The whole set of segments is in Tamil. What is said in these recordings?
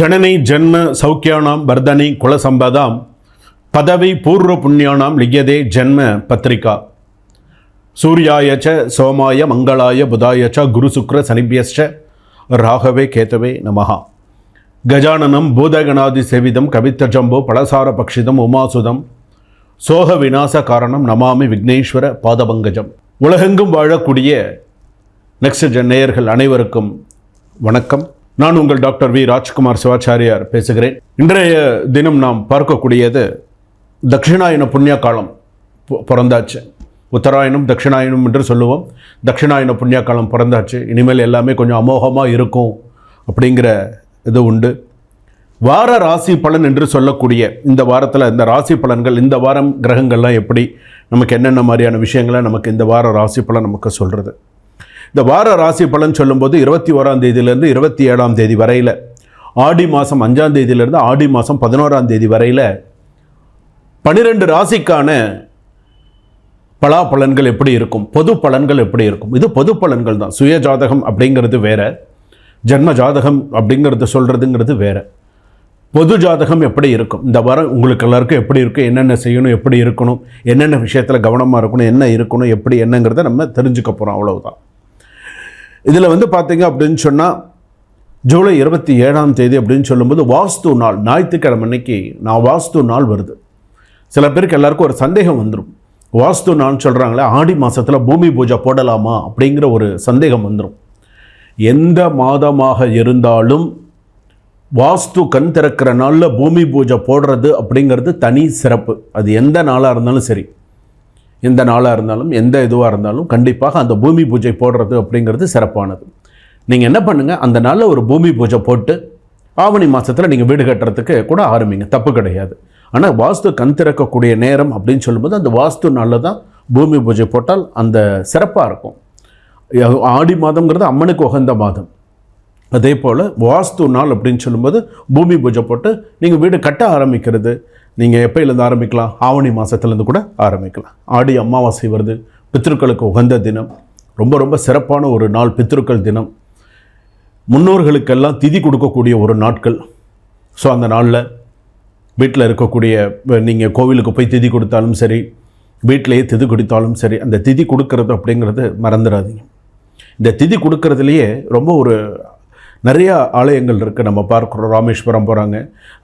ஜனனி ஜன்ம சௌக்கியானாம் வர்தனி குலசம்பதாம் பதவி பூர்வ புண்ணியானாம் லியதே ஜன்ம பத்திரிகா. சூர்யாய ச சோமாய மங்களாய புதாய ச குரு சுக்ர சனிபியஸ்ச ராகவே கேதவே நமகா கஜானனம் பூதகணாதி சேவிதம் கவித்தஜம்போ பலசார பக்ஷிதம் உமாசுதம் சோக விநாச காரணம் நமாமி விக்னேஸ்வர பாதபங்கஜம். உலகெங்கும் வாழக்கூடிய நெக்ஸ்ட் ஜென் நேயர்கள் அனைவருக்கும் வணக்கம். நான் உங்கள் டாக்டர் வி. ராஜ்குமார் சிவாச்சாரியார் பேசுகிறேன். இன்றைய தினம் நாம் பார்க்கக்கூடியது தட்சிணாயன புண்ணிய காலம் பிறந்தாச்சு. உத்தராயணம் தட்சிணாயனம் என்று சொல்லுவோம். தட்சிணாயன புண்ணிய காலம் பிறந்தாச்சு. இனிமேல் எல்லாமே கொஞ்சம் அமோகமாக இருக்கும் அப்படிங்கிற இது உண்டு. வார ராசி பலன் என்று சொல்லக்கூடிய இந்த வாரத்தில் இந்த ராசி பலன்கள் இந்த வாரம் கிரகங்கள்லாம் எப்படி? நமக்கு என்னென்ன மாதிரியான விஷயங்களை நமக்கு இந்த வார ராசி பலன் நமக்கு சொல்கிறது இந்த வார ராசி பலன் சொல்லும்போது இருபத்தி ஓராம் தேதியிலேருந்து இருபத்தி ஏழாம் தேதி வரையில் ஆடி மாதம் அஞ்சாம் தேதியிலேருந்து ஆடி மாதம் பதினோராம் தேதி வரையில் பன்னிரெண்டு ராசிக்கான பலா பலன்கள் எப்படி இருக்கும்? பொது பலன்கள் எப்படி இருக்கும்? இது பொது பலன்கள் தான். சுய ஜாதகம் அப்படிங்கிறது வேற. ஜென்ம ஜாதகம் அப்படிங்கிறது சொல்கிறதுங்கிறது வேற. பொது ஜாதகம் எப்படி இருக்கும்? இந்த வாரம் உங்களுக்கு எல்லாருக்கும் எப்படி இருக்கும் என்னென்ன செய்யணும்? எப்படி இருக்கணும்? என்னென்ன விஷயத்தில் கவனமாக இருக்கணும்? என்ன இருக்கணும்? எப்படி என்னங்கிறத நம்ம தெரிஞ்சுக்க போகிறோம் அவ்வளவுதான். இதில் வந்து பார்த்தீங்க அப்படின்னு சொன்னால் ஜூலை இருபத்தி ஏழாம் தேதி அப்படின்னு சொல்லும்போது வாஸ்து நாள் ஞாயிற்றுக்கிழமை அன்னைக்கு நான் வாஸ்து நாள் வருது. சில பேருக்கு எல்லாருக்கும் ஒரு சந்தேகம் வந்துடும் வாஸ்து நாள் சொல்கிறாங்களே ஆடி மாதத்தில் பூமி பூஜை போடலாமா அப்படிங்கிற ஒரு சந்தேகம் வந்துடும் எந்த மாதமாக இருந்தாலும் வாஸ்து கண் திறக்கிற நாளில் பூமி பூஜை போடுறது அப்படிங்கிறது தனி சிறப்பு. அது எந்த நாளாக இருந்தாலும் சரி. எந்த நாளாக இருந்தாலும் எந்த இதுவாக இருந்தாலும் கண்டிப்பாக அந்த பூமி பூஜை போடுறது அப்படிங்கிறது சிறப்பானது. நீங்கள் என்ன பண்ணுங்கள் அந்த நாளில் ஒரு பூமி பூஜை போட்டு ஆவணி மாதத்தில் நீங்கள் வீடு கட்டுறதுக்கு கூட ஆரம்பிங்க. தப்பு கிடையாது. ஆனால் வாஸ்து கண் திறக்கக்கூடிய நேரம் அப்படின்னு சொல்லும்போது அந்த வாஸ்து நாளில் தான் பூமி பூஜை போட்டால் அந்த சிறப்பாக இருக்கும். ஆடி மாதங்கிறது அம்மனுக்கு உகந்த மாதம். அதே போல் வாஸ்து நாள் அப்படின்னு சொல்லும்போது பூமி பூஜை போட்டு நீங்கள் வீடு கட்ட ஆரம்பிக்கிறது நீங்கள் எப்போயிலேருந்து ஆரம்பிக்கலாம்? ஆவணி மாதத்துலேருந்து கூட ஆரம்பிக்கலாம். ஆடி அமாவாசை வருது. பித்ருக்களுக்கு உகந்த தினம். ரொம்ப ரொம்ப சிறப்பான ஒரு நாள் பித்ருக்கள் தினம். முன்னோர்களுக்கெல்லாம் திதி கொடுக்கக்கூடிய ஒரு நாட்கள். ஸோ அந்த நாளில் வீட்டில் இருக்கக்கூடிய நீங்கள் கோவிலுக்கு போய் திதி கொடுத்தாலும் சரி வீட்டிலேயே திதி கொடுத்தாலும் சரி அந்த திதி கொடுக்கறது அப்படிங்கிறது மறந்துடாதீங்க. இந்த திதி கொடுக்கறதுலையே ரொம்ப ஒரு நிறையா ஆலயங்கள் இருக்குது நம்ம பார்க்குறோம் ராமேஸ்வரம் போகிறாங்க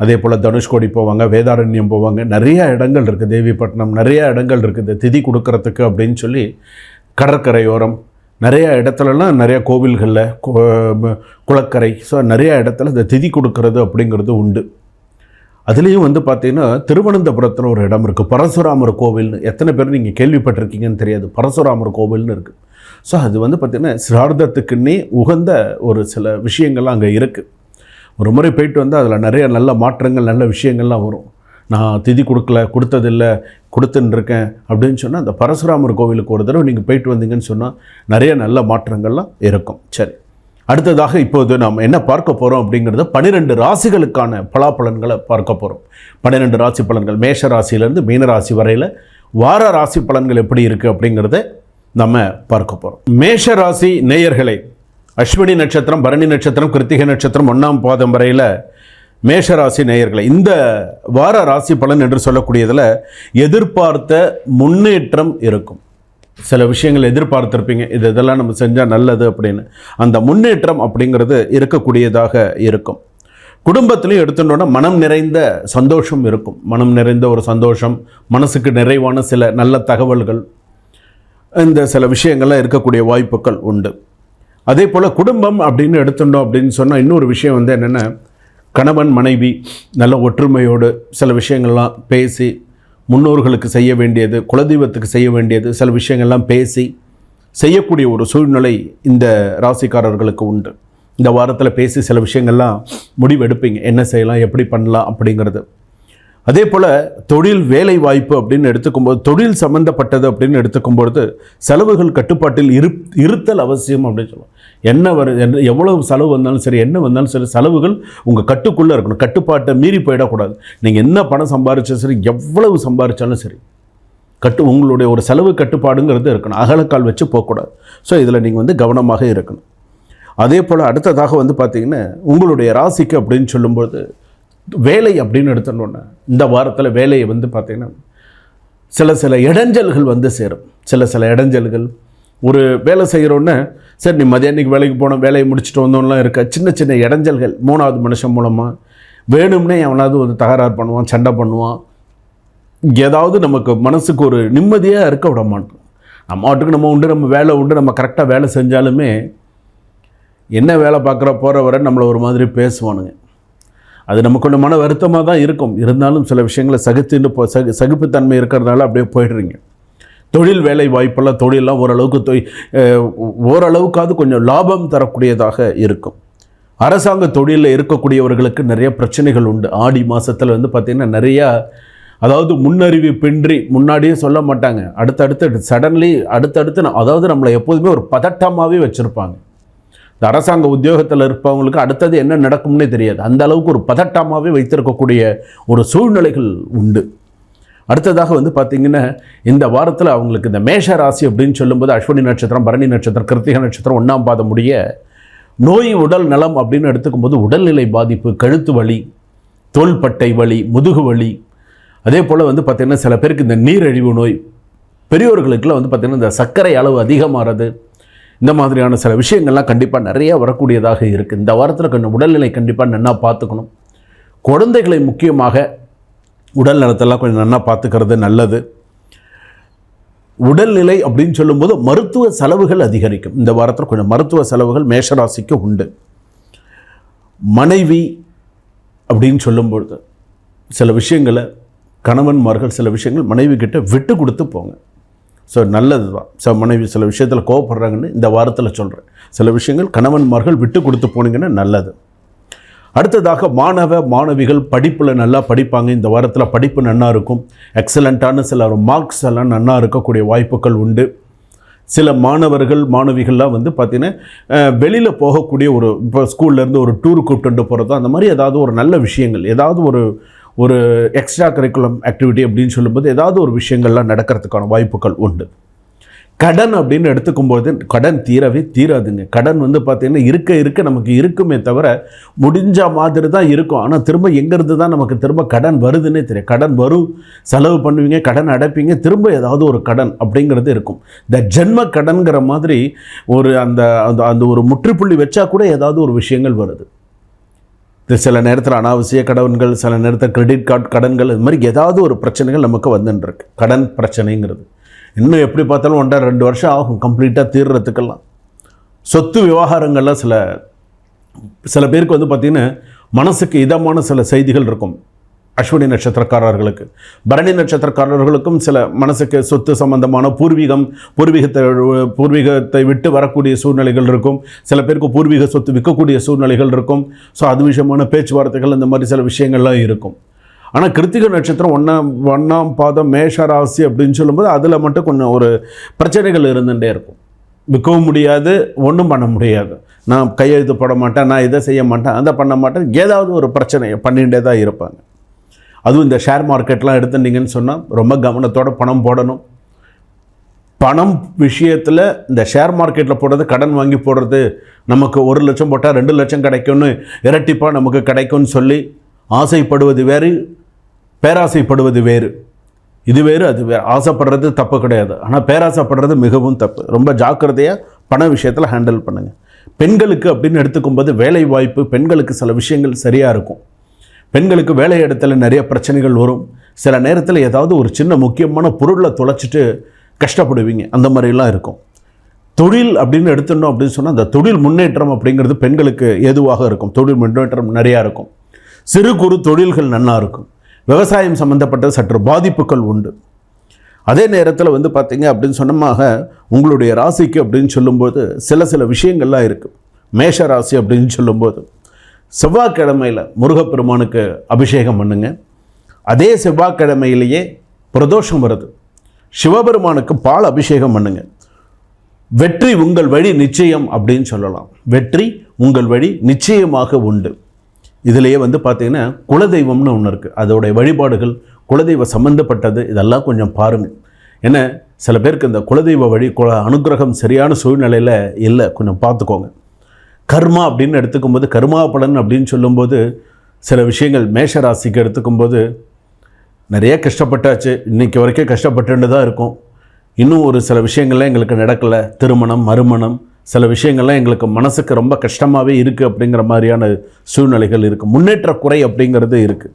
அதே போல் தனுஷ்கோடி போவாங்க வேதாரண்யம் போவாங்க. நிறையா இடங்கள் இருக்குது தேவிப்பட்டினம் நிறையா இடங்கள் இருக்குது இந்த திதி கொடுக்கறதுக்கு அப்படின்னு சொல்லி கடற்கரையோரம் நிறையா இடத்துலலாம் நிறையா கோவில்களில் குளக்கரை ஸோ நிறையா இடத்துல இந்த திதி கொடுக்கறது அப்படிங்கிறது உண்டு. அதுலேயும் வந்து பார்த்தீங்கன்னா திருவனந்தபுரத்தில் ஒரு இடம் இருக்குது பரசுராமர் கோவில்னு எத்தனை பேர் நீங்கள் கேள்விப்பட்டிருக்கீங்கன்னு தெரியாது. பரசுராமர் கோவில்னு இருக்குது ஸோ அது வந்து பார்த்திங்கன்னா சிரார்த்தத்துக்குன்னே உகந்த ஒரு சில விஷயங்கள்லாம் அங்கே இருக்குது ஒரு முறை போயிட்டு வந்து அதில் நிறைய நல்ல மாற்றங்கள் நல்ல விஷயங்கள்லாம் வரும். நான் திதி கொடுக்கல கொடுத்ததில்ல கொடுத்துன்னு இருக்கேன் அப்படின்னு சொன்னால் அந்த பரசுராமர் கோவிலுக்கு ஒரு தடவை நீங்கள் போயிட்டு வந்தீங்கன்னு சொன்னால் நிறைய நல்ல மாற்றங்கள்லாம் இருக்கும். சரி. அடுத்ததாக இப்போது நாம் என்ன பார்க்க போகிறோம் அப்படிங்கிறது பன்னிரெண்டு ராசிகளுக்கான பலாப்பலன்களை பார்க்க போகிறோம் பன்னிரெண்டு ராசி பலன்கள் மேஷ ராசியிலேருந்து மீன ராசி வரையில் வார ராசி பலன்கள் எப்படி இருக்குது அப்படிங்கிறத நம்ம பார்க்க போகிறோம் மேஷ ராசி நேயர்களை அஸ்வினி நட்சத்திரம் பரணி நட்சத்திரம் கிருத்திகை நட்சத்திரம் ஒன்றாம் பாதம் வரையில் மேஷ ராசி நேயர்களை இந்த வார ராசி பலன் என்று சொல்லக்கூடியதில் எதிர்பார்த்த முன்னேற்றம் இருக்கும். சில விஷயங்கள் எதிர்பார்த்துருப்பீங்க இது இதெல்லாம் நம்ம செஞ்சால் நல்லது அப்படின்னு. அந்த முன்னேற்றம் அப்படிங்கிறது இருக்கக்கூடியதாக இருக்கும். குடும்பத்திலையும் எடுத்துட்டோன்னா மனம் நிறைந்த சந்தோஷம் இருக்கும். மனம் நிறைந்த ஒரு சந்தோஷம் மனசுக்கு நிறைவான சில நல்ல தகவல்கள் இந்த சில விஷயங்கள்லாம் இருக்கக்கூடிய வாய்ப்புகள் உண்டு. அதே போல் குடும்பம் அப்படின்னு எடுத்துட்டோம் அப்படின்னு சொன்னால் இன்னொரு விஷயம் வந்து என்னென்னா கணவன் மனைவி நல்ல ஒற்றுமையோடு சில விஷயங்கள்லாம் பேசி முன்னோர்களுக்கு செய்ய வேண்டியது குலதெய்வத்துக்கு செய்ய வேண்டியது சில விஷயங்கள்லாம் பேசி செய்யக்கூடிய ஒரு சூழ்நிலை இந்த ராசிக்காரர்களுக்கு உண்டு. இந்த வாரத்தில் பேசி சில விஷயங்கள்லாம் முடிவெடுப்பீங்க. என்ன செய்யலாம் எப்படி பண்ணலாம் அப்படிங்கிறது. அதே போல் தொழில் வேலை வாய்ப்பு அப்படின்னு எடுத்துக்கும்போது தொழில் சம்மந்தப்பட்டது அப்படின்னு எடுத்துக்கும்பொழுது செலவுகள் கட்டுப்பாட்டில் இரு இருத்தல் அவசியம் அப்படின்னு சொல்லுவோம். என்ன வரு என்ன எவ்வளோ செலவு வந்தாலும் சரி என்ன வந்தாலும் சரி செலவுகள் உங்கள் கட்டுக்குள்ளே இருக்கணும். கட்டுப்பாட்டை மீறி போயிடக்கூடாது. நீங்கள் என்ன பணம் சம்பாரிச்சாலும் சரி எவ்வளவு சம்பாரித்தாலும் சரி கட்டு உங்களுடைய ஒரு செலவு கட்டுப்பாடுங்கிறது இருக்கணும். அகலக்கால் வச்சு போகக்கூடாது. ஸோ இதில் நீங்கள் வந்து கவனமாக இருக்கணும். அதே போல் அடுத்ததாக வந்து பார்த்திங்கன்னா உங்களுடைய ராசிக்கு அப்படின்னு சொல்லும்போது வேலை அப்படின்னு எடுத்துட்டோன்னே இந்த வாரத்தில் வேலையை வந்து பார்த்திங்கன்னா சில சில இடைஞ்சல்கள் வந்து சேரும். சில சில இடைஞ்சல்கள். ஒரு வேலை செய்கிறோன்னே சரி நீ மதியானிக்கு வேலைக்கு போனோம் வேலையை முடிச்சுட்டு வந்தோம்லாம் இருக்க சின்ன சின்ன இடைஞ்சல்கள் மூணாவது மனுஷன் மூலமாக வேணும்னே எவனாவது வந்து தகராறு பண்ணுவான் சண்டை பண்ணுவான். ஏதாவது நமக்கு மனசுக்கு ஒரு நிம்மதியாக இருக்க விட மாட்டோம். நம்ம வாட்டுக்கு நம்ம உண்டு நம்ம வேலை உண்டு நம்ம கரெக்டாக வேலை செஞ்சாலுமே என்ன வேலை பார்க்குற போகிற வரை நம்மளை ஒரு மாதிரி பேசுவானுங்க. அது நமக்கு மன வருத்தமாக தான் இருக்கும். இருந்தாலும் சில விஷயங்களை சகித்துட்டு போ சகு சகிப்புத்தன்மை இருக்கிறதுனால அப்படியே போயிடுறீங்க. தொழில் வேலை வாய்ப்பெல்லாம் தொழிலெலாம் ஓரளவுக்கு தொய் ஓரளவுக்காவது கொஞ்சம் லாபம் தரக்கூடியதாக இருக்கும். அரசாங்க தொழிலில் இருக்கக்கூடியவர்களுக்கு நிறைய பிரச்சனைகள் உண்டு. ஆடி மாதத்தில் வந்து பார்த்திங்கன்னா நிறையா அதாவது முன்னறிவிப்பின்றி முன்னாடியே சொல்ல மாட்டாங்க. அடுத்தடுத்து சடன்லி அடுத்தடுத்து அதாவது நம்மளை எப்போதுமே ஒரு பதட்டமாகவே வச்சுருப்பாங்க. இந்த அரசாங்க உத்தியோகத்தில் இருப்பவங்களுக்கு அடுத்தது என்ன நடக்கும்னே தெரியாது. அந்த அளவுக்கு ஒரு பதட்டமாகவே வைத்திருக்கக்கூடிய ஒரு சூழ்நிலைகள் உண்டு. அடுத்ததாக வந்து பார்த்திங்கன்னா இந்த வாரத்தில் அவங்களுக்கு இந்த மேஷ ராசி அப்படின்னு சொல்லும்போது அஸ்வினி நட்சத்திரம் பரணி நட்சத்திரம் கிருத்திக நட்சத்திரம் ஒன்றாம் பாதம் முடிய நோய் உடல் நலம் அப்படின்னு எடுத்துக்கும்போது உடல்நிலை பாதிப்பு கழுத்து வலி தோள்பட்டை வலி முதுகு வலி. அதே போல் வந்து பார்த்திங்கன்னா சில பேருக்கு இந்த நீரிழிவு நோய் பெரியோர்களுக்கெல்லாம் வந்து பார்த்திங்கன்னா இந்த சர்க்கரை அளவு அதிகமாகிறது இந்த மாதிரியான சில விஷயங்கள்லாம் கண்டிப்பாக நிறைய வரக்கூடியதாக இருக்குது இந்த வாரத்தில் கொஞ்சம் உடல்நிலை கண்டிப்பாக நல்லா பார்த்துக்கணும். குழந்தைகளை முக்கியமாக உடல் நலத்தெல்லாம் கொஞ்சம் நல்லா பார்த்துக்கிறது நல்லது. உடல்நிலை அப்படின்னு சொல்லும்போது மருத்துவ செலவுகள் அதிகரிக்கும். இந்த வாரத்தில் கொஞ்சம் மருத்துவ செலவுகள் மேஷராசிக்கு உண்டு. மனைவி அப்படின்னு சொல்லும்பொழுது சில விஷயங்களை கணவன்மார்கள் சில விஷயங்கள் மனைவி கிட்ட விட்டு கொடுத்து போங்க. ஸோ நல்லது தான். ஸோ மனைவி சில விஷயத்தில் கோவப்படுறாங்கன்னு இந்த வாரத்தில் சொல்கிறேன் சில விஷயங்கள் கணவன்மார்கள் விட்டு கொடுத்து போனீங்கன்னா நல்லது. அடுத்ததாக மாணவ மாணவிகள் படிப்பில் நல்லா படிப்பாங்க. இந்த வாரத்தில் படிப்பு நல்லா இருக்கும். எக்ஸலண்ட்டான சில மார்க்ஸ் எல்லாம் நல்லா இருக்கக்கூடிய வாய்ப்புகள் உண்டு. சில மாணவர்கள் மாணவிகள்லாம் வந்து பார்த்திங்கன்னா வெளியில் போகக்கூடிய ஒரு இப்போ ஸ்கூல்லேருந்து ஒரு டூர் கூப்பிட்டு போகிறதோ அந்த மாதிரி ஏதாவது ஒரு நல்ல விஷயங்கள் ஏதாவது ஒரு ஒரு எக்ஸ்ட்ரா கரிக்குலம் ஆக்டிவிட்டி அப்படின்னு சொல்லும்போது ஏதாவது ஒரு விஷயங்கள்லாம் நடக்கிறதுக்கான வாய்ப்புகள் உண்டு. கடன் அப்படின்னு எடுத்துக்கும்போது கடன் தீரவே தீராதுங்க. கடன் வந்து பார்த்திங்கன்னா இருக்க இருக்க நமக்கு இருக்குமே தவிர முடிஞ்ச மாதிரி தான் இருக்கும். ஆனால் திரும்ப எங்கேருந்து தான் நமக்கு திரும்ப கடன் வருதுன்னே தெரியும் கடன் வரும் செலவு பண்ணுவீங்க கடன் அடைப்பீங்க திரும்ப ஏதாவது ஒரு கடன் அப்படிங்கிறது இருக்கும். இந்த ஜென்ம கடன்கிற மாதிரி ஒரு அந்த அந்த அந்த ஒரு முற்றுப்புள்ளி வச்சா கூட ஏதாவது ஒரு விஷயங்கள் வருது. இது சில நேரத்தில் அனாவசிய கடன்கள் சில நேரத்தில் கிரெடிட் கார்டு கடன்கள் இது மாதிரி ஏதாவது ஒரு பிரச்சனைகள் நமக்கு வந்துட்டுருக்கு கடன் பிரச்சனைங்கிறது. இன்னும் எப்படி பார்த்தாலும் ஒன்றரை ரெண்டு வருஷம் ஆகும் கம்ப்ளீட்டாக தீர்றதுக்கெல்லாம். சொத்து விவகாரங்களில் சில சில பேருக்கு வந்து பார்த்திங்கன்னா மனசுக்கு இதமான சில செய்திகள் இருக்கும். அஸ்வினி நட்சத்திரக்காரர்களுக்கு பரணி நட்சத்திரக்காரர்களுக்கும் சில மனசுக்கு சொத்து சம்பந்தமான பூர்வீகம் பூர்வீகத்தை பூர்வீகத்தை விட்டு வரக்கூடிய சூழ்நிலைகள் இருக்கும். சில பேருக்கு பூர்வீக சொத்து விற்கக்கூடிய சூழ்நிலைகள் இருக்கும். ஸோ அது விஷயமான பேச்சுவார்த்தைகள் இந்த மாதிரி சில விஷயங்கள்லாம் இருக்கும். ஆனால் கிருத்திக நட்சத்திரம் ஒன்றாம் ஒன்றாம் பாதம் மேஷராசி அப்படின்னு சொல்லும்போது அதில் மட்டும் கொஞ்சம் ஒரு பிரச்சனைகள் இருந்துகிட்டே இருக்கும். விற்கவும் முடியாது ஒன்றும் பண்ண முடியாது. நான் கையெழுத்து போட மாட்டேன் நான் இதை செய்ய மாட்டேன் அதை பண்ண மாட்டேன். ஏதாவது ஒரு பிரச்சனையை பண்ணிகிட்டே தான் இருப்பாங்க. அதுவும் இந்த ஷேர் மார்க்கெட்லாம் எடுத்துட்டீங்கன்னு சொன்னால் ரொம்ப கவனத்தோட பணம் போடணும். பணம் விஷயத்தில் இந்த ஷேர் மார்க்கெட்டில் போடுறது கடன் வாங்கி போடுறது நமக்கு ஒரு லட்சம் போட்டால் ரெண்டு லட்சம் கிடைக்கும்னு இரட்டிப்பாக நமக்கு கிடைக்கும்னு சொல்லி ஆசைப்படுவது வேறு பேராசைப்படுவது வேறு. இது வேறு அது வேறு. ஆசைப்படுறது தப்பு கிடையாது. ஆனால் பேராசைப்படுறது மிகவும் தப்பு. ரொம்ப ஜாக்கிரதையாக பண விஷயத்தில் ஹேண்டில் பண்ணுங்கள் பெண்களுக்கு அப்படின்னு எடுத்துக்கும்போது வேலை வாய்ப்பு பெண்களுக்கு சில விஷயங்கள் சரியாக இருக்கும். பெண்களுக்கு வேலை இடத்துல நிறைய பிரச்சனைகள் வரும். சில நேரத்தில் ஏதாவது ஒரு சின்ன முக்கியமான பொருளை தொலைச்சிட்டு கஷ்டப்படுவீங்க. அந்த மாதிரிலாம் இருக்கும். தொழில் அப்படின்னு எடுத்துட்டோம் அப்படின்னு சொன்னால் அந்த தொழில் முன்னேற்றம் அப்படிங்கிறது பெண்களுக்கு ஏதுவாக இருக்கும். தொழில் முன்னேற்றம் நிறையா இருக்கும். சிறு குறு தொழில்கள் நல்லா இருக்கும். விவசாயம் சம்மந்தப்பட்ட சற்று பாதிப்புகள் உண்டு. அதே நேரத்தில் வந்து பார்த்திங்க அப்படின்னு சொன்னமாக உங்களுடைய ராசிக்கு அப்படின்னு சொல்லும்போது சில சில விஷயங்கள்லாம் இருக்குது மேஷ ராசி அப்படின்னு சொல்லும்போது செவ்வாய்க்கிழமையில் முருகப்பெருமானுக்கு அபிஷேகம் பண்ணுங்க. அதே செவ்வாய்க்கிழமையிலேயே பிரதோஷம் வருது. சிவபெருமானுக்கு பால் அபிஷேகம் பண்ணுங்க. வெற்றி உங்கள் வழி நிச்சயம் அப்படின்னு சொல்லலாம். வெற்றி உங்கள் வழி நிச்சயமாக உண்டு. இதிலேயே வந்து பார்த்தீங்கன்னா குலதெய்வம்னு ஒன்று இருக்குது அதோடைய வழிபாடுகள் குலதெய்வ சம்மந்தப்பட்டது இதெல்லாம் கொஞ்சம் பாருங்கள் ஏன்னா சில பேருக்கு இந்த குலதெய்வ வழி குல அனுக்கிரகம் சரியான சூழ்நிலையில் இல்லை. கொஞ்சம் பார்த்துக்கோங்க. கர்மா அப்படின்னு எடுத்துக்கும்போது கர்மா பலன் அப்படின்னு சொல்லும்போது சில விஷயங்கள் மேஷ ராசிக்கு எடுத்துக்கும்போது நிறைய கஷ்டப்பட்டாச்சு. இன்னைக்கு வரைக்கும் கஷ்டப்பட்டுன்னு தான் இருக்கும். இன்னும் ஒரு சில விஷயங்கள்லாம் எங்களுக்கு நடக்கலை. திருமணம் மறுமணம் சில விஷயங்கள்லாம் எங்களுக்கு மனசுக்கு ரொம்ப கஷ்டமாகவே இருக்குது அப்படிங்கிற மாதிரியான சூழ்நிலைகள் இருக்குது முன்னேற்ற குறை அப்படிங்கிறது இருக்குது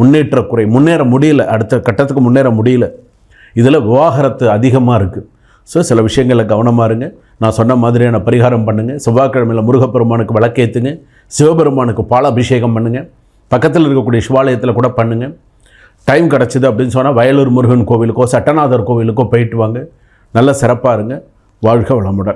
முன்னேற்ற குறை. முன்னேற முடியல. அடுத்த கட்டத்துக்கு முன்னேற முடியல. இதில் விவாகரத்து அதிகமாக இருக்குது ஸோ சில விஷயங்களில் கவனமாக இருங்க. நான் சொன்ன மாதிரியான பரிகாரம் பண்ணுங்கள் செவ்வாய்க்கிழமையில் முருகப்பெருமானுக்கு விளக்கேற்றுங்க சிவபெருமானுக்கு பால அபிஷேகம் பண்ணுங்கள் பக்கத்தில் இருக்கக்கூடிய சிவாலயத்தில் கூட பண்ணுங்கள் டைம் கிடச்சிது அப்படின்னு சொன்னால் வயலூர் முருகன் கோவிலுக்கோ சட்டநாதர் கோவிலுக்கோ போயிட்டு வாங்க. நல்ல சிறப்பாக இருங்க. வாழ்க வளமுடன்.